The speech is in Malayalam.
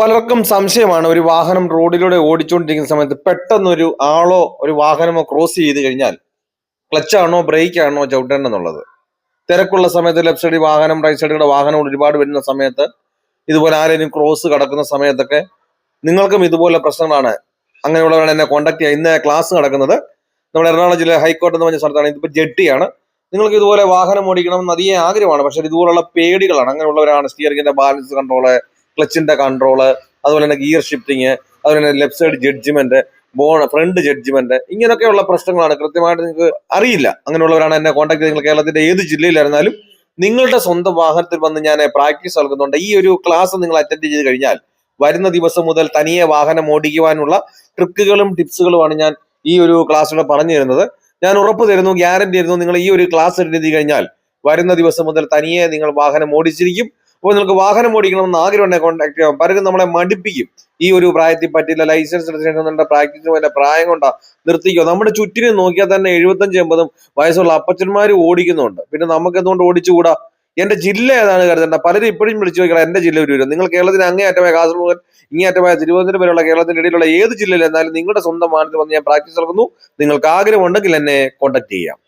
പലർക്കും സംശയമാണ് ഒരു വാഹനം റോഡിലൂടെ ഓടിച്ചുകൊണ്ടിരിക്കുന്ന സമയത്ത് പെട്ടെന്ന് ഒരു ആളോ ഒരു വാഹനമോ ക്രോസ് ചെയ്ത് കഴിഞ്ഞാൽ ക്ലച്ചാണോ ബ്രേക്ക് ആണോ ചവിട്ടേണ്ടെന്നുള്ളത് തിരക്കുള്ള സമയത്ത് ലെഫ്റ്റ് സൈഡിൽ വാഹനം റൈറ്റ് സൈഡിലൂടെ വാഹനം ഒരുപാട് വരുന്ന സമയത്ത് ഇതുപോലെ ആരെങ്കിലും ക്രോസ് കടക്കുന്ന സമയത്തൊക്കെ നിങ്ങൾക്കും ഇതുപോലെ പ്രശ്നങ്ങളാണ്. അങ്ങനെയുള്ളവരാണ് എന്നെ കോൺടാക്ട് ചെയ്യുക. ഇന്ന് ക്ലാസ് നടക്കുന്നത് നമ്മുടെ എറണാകുളം ജില്ല ഹൈക്കോടതി എന്ന് പറഞ്ഞ സ്ഥലത്താണ്. ഇതിപ്പോൾ ജെട്ടിയാണ്. നിങ്ങൾക്ക് ഇതുപോലെ വാഹനം ഓടിക്കണം എന്ന് അതിയെ ആഗ്രഹമാണ്. പക്ഷേ ഇതുപോലുള്ള പേടികളാണ്. അങ്ങനെയുള്ളവരാണ് സ്റ്റിയറിംഗിന്റെ ബാലൻസ് കൺട്രോൾ ക്ലച്ചിന്റെ കൺട്രോൾ അതുപോലെ തന്നെ ഗിയർ ഷിഫ്റ്റിങ് അതുപോലെ തന്നെ ലെഫ്റ്റ് സൈഡ് ജഡ്ജ്മെന്റ് ബോൺ ഫ്രണ്ട് ജഡ്ജ്മെന്റ് ഇങ്ങനെയൊക്കെയുള്ള പ്രശ്നങ്ങളാണ് കൃത്യമായിട്ട് നിങ്ങൾക്ക് അറിയില്ല. അങ്ങനെയുള്ളവരാണ് എന്നെ കോൺടാക്ട് നിങ്ങൾ കേരളത്തിന്റെ ഏത് ജില്ലയിലായിരുന്നാലും നിങ്ങളുടെ സ്വന്തം വാഹനത്തിൽ വന്ന് ഞാൻ പ്രാക്ടീസ് നൽകുന്നുണ്ട് ഈ ഒരു ക്ലാസ് നിങ്ങൾ അറ്റൻഡ് ചെയ്ത് കഴിഞ്ഞാൽ വരുന്ന ദിവസം മുതൽ തനിയെ വാഹനം ഓടിക്കുവാനുള്ള ട്രിക്കുകളും ടിപ്സുകളുമാണ് ഞാൻ ഈ ഒരു ക്ലാസ്സിലൂടെ പറഞ്ഞു തരുന്നത്. ഞാൻ ഉറപ്പ് തരുന്നു ഗ്യാരണ്ടി തരുന്നു നിങ്ങൾ ഈ ഒരു ക്ലാസ് അറ്റൻഡ് ചെയ്ത് കഴിഞ്ഞാൽ വരുന്ന ദിവസം മുതൽ തനിയെ നിങ്ങൾ വാഹനം ഓടിച്ചിരിക്കും. അപ്പോൾ നിങ്ങൾക്ക് വാഹനം ഓടിക്കണമെന്ന് ആഗ്രഹമുണ്ടെങ്കിൽ കോൺടാക്ട് ചെയ്യാം. പലരും നമ്മളെ മടുപ്പിക്കും. ഈ ഒരു പ്രായത്തിൽ പറ്റില്ല ലൈസൻസ് എടുത്തിട്ടുണ്ട് പ്രാക്ടീസിന് വല്ല പ്രായം കൊണ്ടാ നിർത്തിക്കോ. നമ്മുടെ ചുറ്റിനും നോക്കിയാൽ തന്നെ എഴുപത്തഞ്ച് എൺപതും വയസ്സുള്ള അപ്പച്ചന്മാർ ഓടിക്കുന്നുണ്ട്. പിന്നെ നമുക്ക് എന്തുകൊണ്ട് ഓടിച്ചുകൂടാ? എന്റെ ജില്ല ഏതാണ് കരുതേണ്ട. പലരും ഇപ്പോഴും വിളിച്ചു നോക്കണം എന്റെ ജില്ല ഒരു നിങ്ങൾ കേരളത്തിന് അങ്ങേയറ്റമായ കാസർഗോഡ് ഇങ്ങേയറ്റമായ തിരുവനന്തപുരം വരെയുള്ള കേരളത്തിന്റെ ഇടയിലുള്ള ഏത് ജില്ലയിൽ എന്നാലും നിങ്ങളുടെ സ്വന്തം വാഹനത്തിൽ വന്ന് ഞാൻ പ്രാക്ടീസ് നടക്കുന്നു നിങ്ങൾക്ക് ആഗ്രഹമുണ്ടെങ്കിൽ എന്നെ കോൺടാക്ട് ചെയ്യാം.